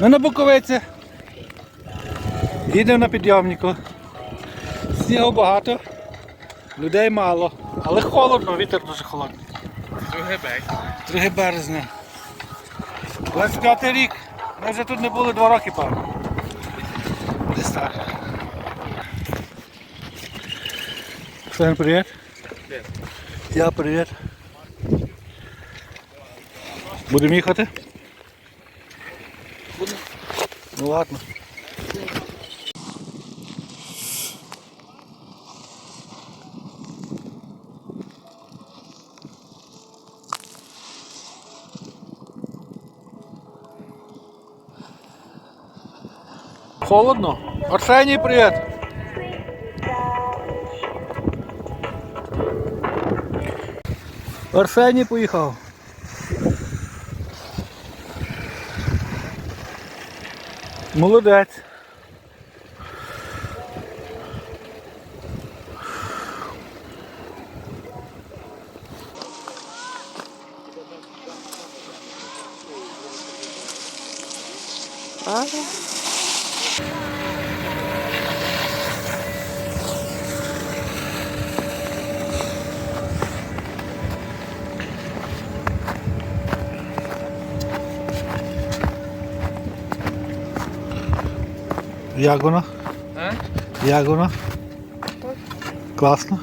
Ми на Буковиці. Їдемо на підйомнику. Снігу багато, людей мало, але холодно, вітер дуже холодний. Друге бек. 2 березня. 25 рік. Ми вже тут не були 2 роки, певно. Десь так. Всем привіт. Привіт. Я привіт. Будемо їхати? Будемо. Ну ладно. Холодно? Арсеній, привіт! Арсеній поїхав. Молодець. Як воно? Як воно? Класно?